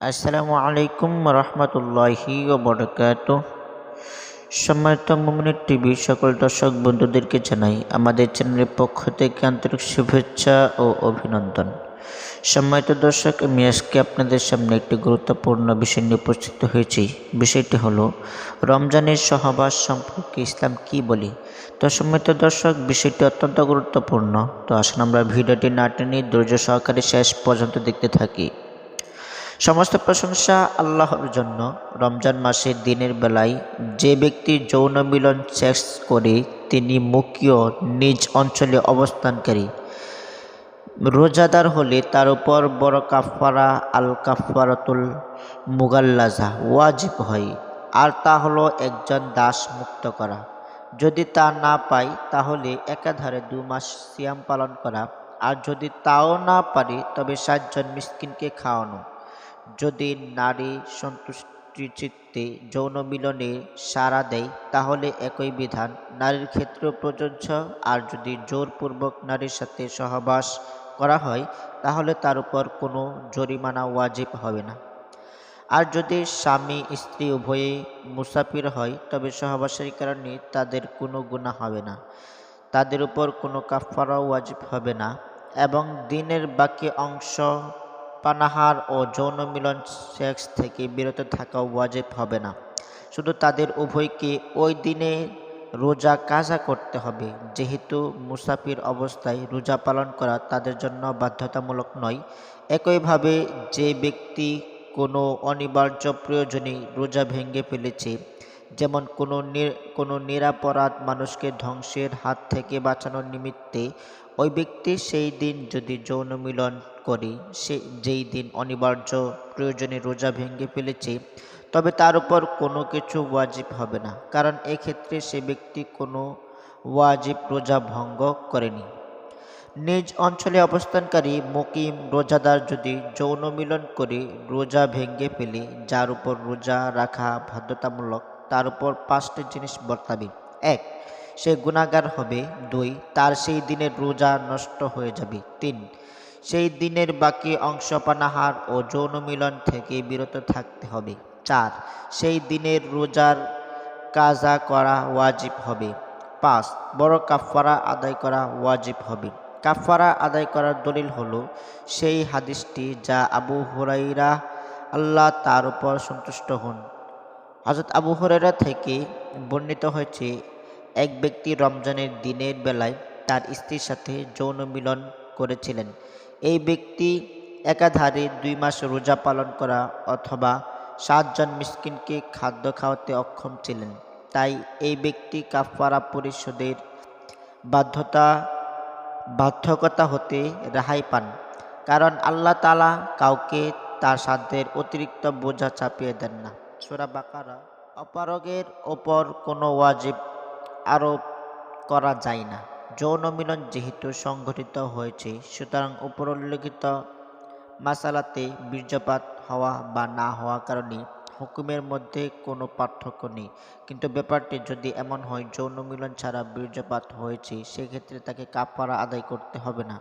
আসসালামু আলাইকুম রহমতুল্লাহি বরকাত সম্মানিত মুমিনের টিভি সকল দর্শক বন্ধুদেরকে জানাই, আমাদের চ্যানেলের পক্ষ থেকে আন্তরিক শুভেচ্ছা ও অভিনন্দন। সম্মানিত দর্শক, আমি আজকে আপনাদের সামনে একটি গুরুত্বপূর্ণ বিষয় নিয়ে উপস্থিত হয়েছি। বিষয়টি হলো, রমজানের সহবাস সম্পর্কে ইসলাম কি বলি? তো সম্মানিত দর্শক, বিষয়টি অত্যন্ত গুরুত্বপূর্ণ। তো আসুন আমরা ভিডিওটি না টেনে ধৈর্য সহকারে শেষ পর্যন্ত দেখতে থাকি। সমস্ত প্রশংসা আল্লাহর জন্য। রমজান মাসের দিনের বেলায় যে ব্যক্তি যৌন মিলন সেক্স করে তিনি মুখীয় নিজ অঞ্চলে অবস্থানকারী। রোজাদার হলে তার উপর বড় কাফারা আল কাফারাতুল মুগাল্লাজা ওয়াজিব হয়। আর তা হলো একজন দাস মুক্ত করা। যদি তা না পাই তাহলে একাধারে দু মাস সিয়াম পালন করা। আর যদি তাও না পারি, তবে সাতজন মিসকিনকে খাওয়ানো। যদি নারী সন্তুষ্টি চিত্তে যৌন মিলনে সাড়া দেয়, তাহলে একই বিধান। নারীর ক্ষেত্রেও প্রযোজ্য। আর যদি জোরপূর্বক নারীর সাথে সহবাস করা হয়, তাহলে তার উপর কোনো জরিমানা ওয়াজিব হবে না। আর যদি স্বামী, স্ত্রী উভয়ে মুসাফির হয়, তবে সহবাসের কারণে তাদের কোনো গুণা হবে না। তাদের উপর কোনো কাফারা ওয়াজিব হবে না। এবং দিনের বাকি অংশ পানাহার ও যৌন মিলন সেক্স থেকে বিরত থাকা ওয়াজেব হবে না। শুধু তাদের উভয়কে ওই দিনে রোজা কাজা করতে হবে। যেহেতু মুসাফির অবস্থায় রোজা পালন করা তাদের জন্য বাধ্যতামূলক নয়, একইভাবে যে ব্যক্তি কোনো অনিবার্য প্রয়োজনে রোজা ভেঙে ফেলেছে, যেমন কোনো কোনো নিরাপরাধ মানুষকে ধ্বংসের হাত থেকে বাঁচানোর নিমিত্তে, ওই ব্যক্তি সেই দিন যদি যৌন মিলন করে, সে যেই দিন অনিবার্য প্রয়োজনে রোজা ভেঙে ফেলেছে, তবে তার উপর কোনো কিছু ওয়াজিব হবে না, কারণ এক্ষেত্রে সে ব্যক্তি কোনো ওয়াজিব রোজা ভঙ্গ করেনি। নিজ অঞ্চলে অবস্থানকারী মুকিম রোজাদার যদি যৌন মিলন করে রোজা ভেঙে ফেলে, যার উপর রোজা রাখা বাধ্যতামূলক, তার উপর পাঁচটি জিনিস বর্তাবে। এক, সে গুণাগার হবে। দুই, তার সেই দিনের রোজা নষ্ট হয়ে যাবে। তিন সেই দিনের বাকি অংশ পানাহার ও যৌন মিলন থেকে বিরত থাকতে হবে। চার, সেই দিনের রোজার কাজা করা ওয়াজিব হবে। পাঁচ, বড় কাফারা আদায় করা ওয়াজিব হবে। কাফারা আদায় করার দলিল হলো, সেই হাদিসটি যা আবু হুরাইরা আল্লাহ তার উপর সন্তুষ্ট হন। হজরত আবু হুরাইরা থেকে বর্ণিত হয়েছে, এক ব্যক্তি রমজানের দিনের বেলায় তার স্ত্রীর সাথে যৌন মিলন করেছিলেন। এই ব্যক্তি একাধারে দুই মাস রোজা পালন করা অথবা সাতজন মিসকিনকে খাদ্য খাওয়াতে অক্ষম ছিলেন। তাই এই ব্যক্তি কাফারা পরিশোধের বাধ্যতা, বাধ্যকতা হতে রেহাই পান। কারণ আল্লাহ তালা কাউকে তার সাধ্যের অতিরিক্ত বোঝা চাপিয়ে দেন না। সোরা বাকারা অপারগের ওপর কোনো ওয়াজিব আরোপ করা যায় না। যৌন মিলন যেহেতু সংঘটিত হয়েছে, সুতরাং উপরোল্লিখিত মাসালাতে বীর্যপাত হওয়া বা না হওয়া কারণে হুকুমের মধ্যে কোনো পার্থক্য নেই। কিন্তু ব্যাপারটি যদি এমন হয়, যৌন মিলন ছাড়া বীর্যপাত হয়েছে, সেক্ষেত্রে তাকে কাপড়া আদায় করতে হবে না।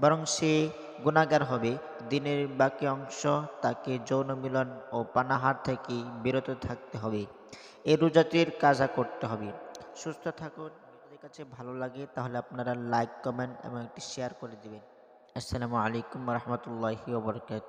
বরং সে গুণাগার হবে, দিনের বাকি অংশ তাকে যৌন মিলন ও পানাহার থেকে বিরত থাকতে হবে। এ কাজা করতে হবে। সুস্থ থাকুন। যদি কাছে ভালো লাগে, তাহলে আপনারা লাইক কমেন্ট এবং একটি শেয়ার করে দিবেন। আসসালামু আলাইকুম রহমতুল্লাহি ওবরকাত